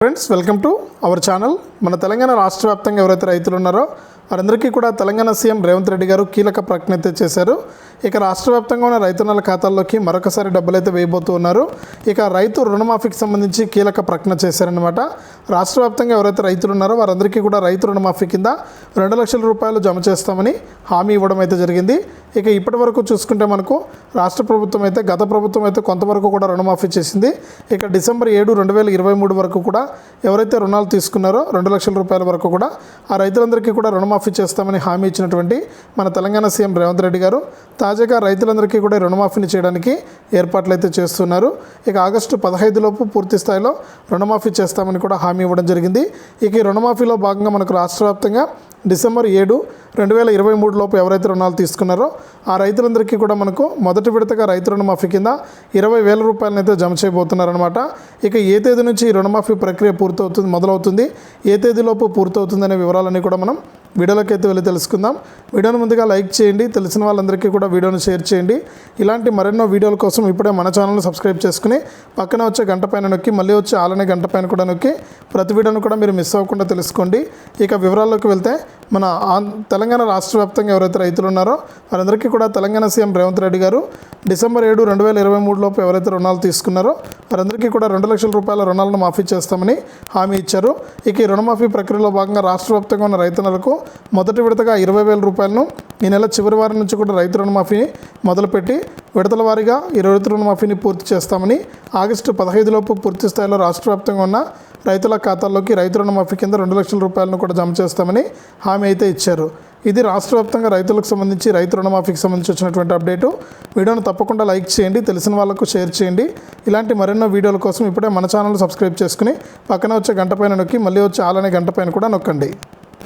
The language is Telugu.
Friends welcome to our channel మన తెలంగాణ రాష్ట్ర వ్యాప్తంగా ఎవరైతే రైతులు ఉన్నారో వారందరికీ కూడా తెలంగాణ సీఎం రేవంత్ రెడ్డి గారు కీలక ప్రకటన అయితే చేశారు. ఇక రాష్ట్ర వ్యాప్తంగా ఉన్న రైతున్నల ఖాతాల్లోకి మరొకసారి డబ్బులైతే వేయబోతూ ఉన్నారు. ఇక రైతు రుణమాఫీకి సంబంధించి కీలక ప్రకటన చేశారనమాట రాష్ట్ర వ్యాప్తంగా ఎవరైతే రైతులు ఉన్నారో వారందరికీ కూడా రైతు రుణమాఫీ కింద రెండు లక్షల రూపాయలు జమ చేస్తామని హామీ ఇవ్వడం అయితే జరిగింది. ఇక ఇప్పటి వరకు చూసుకుంటే మనకు రాష్ట్ర ప్రభుత్వం అయితే గత ప్రభుత్వం అయితే కొంతవరకు కూడా రుణమాఫీ చేసింది. ఇక డిసెంబర్ ఏడు రెండు వేల ఇరవై మూడు వరకు కూడా ఎవరైతే రుణాలు తీసుకున్నారో రెండు లక్షల రూపాయల వరకు కూడా ఆ రైతులందరికీ కూడా రుణమాఫీ చేస్తామని హామీ ఇచ్చినటువంటి మన తెలంగాణ సీఎం రేవంత్ రెడ్డి గారు తాజాగా రైతులందరికీ కూడా రుణమాఫీని చేయడానికి ఏర్పాట్లు అయితే చేస్తున్నారు. ఇక ఆగస్టు పదహైదులోపు పూర్తి స్థాయిలో రుణమాఫీ చేస్తామని కూడా హామీ ఇవ్వడం జరిగింది. ఇక ఈ రుణమాఫీలో భాగంగా మనకు రాష్ట్ర వ్యాప్తంగా డిసెంబర్ ఏడు రెండు వేల ఇరవై మూడు లోపు ఎవరైతే రుణాలు తీసుకున్నారో ఆ రైతులందరికీ కూడా మనకు మొదటి విడతగా రైతు రుణమాఫీ కింద ఇరవై వేల రూపాయలనైతే జమ చేయబోతున్నారనమాట ఇక ఏ తేదీ నుంచి ఈ రుణమాఫీ ప్రక్రియ పూర్తవుతుంది మొదలవుతుంది ఏ తేదీలోపు పూర్తవుతుందనే వివరాలన్నీ కూడా మనం వీడియోలోకి అయితే వెళ్ళి తెలుసుకుందాం. వీడియోను ముందుగా లైక్ చేయండి తెలిసిన వాళ్ళందరికీ కూడా వీడియోను షేర్ చేయండి. ఇలాంటి మరెన్నో వీడియోల కోసం ఇప్పుడే మన ఛానల్ని సబ్స్క్రైబ్ చేసుకుని పక్కన వచ్చే గంట పైన నొక్కి మళ్ళీ వచ్చే ఆలనే గంట పైన కూడా నొక్కి ప్రతి వీడియోను కూడా మీరు మిస్ అవ్వకుండా తెలుసుకోండి. ఇక వివరాల్లోకి వెళ్తే మన ఆం- తెలంగాణ రాష్ట్ర వ్యాప్తంగా ఎవరైతే రైతులు ఉన్నారో వారందరికీ కూడా తెలంగాణ సీఎం రేవంత్ రెడ్డి గారు డిసెంబర్ ఏడు రెండు వేల ఇరవై మూడు లోపు ఎవరైతే రుణాలు తీసుకున్నారో వారందరికీ కూడా రెండు లక్షల రూపాయల రుణాలను మాఫీ చేస్తామని హామీ ఇచ్చారు. ఇక ఈ రుణమాఫీ ప్రక్రియలో భాగంగా రాష్ట్ర వ్యాప్తంగా ఉన్న రైతులకు మొదటి విడతగా ఇరవై వేల రూపాయలను ఈ నెల చివరి వారం నుంచి కూడా రైతు రుణమాఫీని మొదలుపెట్టి విడతల వారీగా ఈ రైతు రుణమాఫీని పూర్తి చేస్తామని ఆగస్టు పదహైదులోపు పూర్తి స్థాయిలో రాష్ట్ర వ్యాప్తంగా ఉన్న రైతుల ఖాతాల్లోకి రైతు రుణమాఫీ కింద రెండు లక్షల రూపాయలను కూడా జమ చేస్తామని హామీ అయితే ఇచ్చారు. ఇది రాష్ట్ర వ్యాప్తంగా రైతులకు సంబంధించి రైతు రుణమాఫీకి సంబంధించి వచ్చినటువంటి అప్డేటు. వీడియోను తప్పకుండా లైక్ చేయండి తెలిసిన వాళ్ళకు షేర్ చేయండి. ఇలాంటి మరెన్నో వీడియోల కోసం ఇప్పుడే మన ఛానల్ సబ్స్క్రైబ్ చేసుకుని పక్కన వచ్చే గంట పైన నొక్కి మళ్ళీ వచ్చే ఆలనే గంట పైన కూడా నొక్కండి.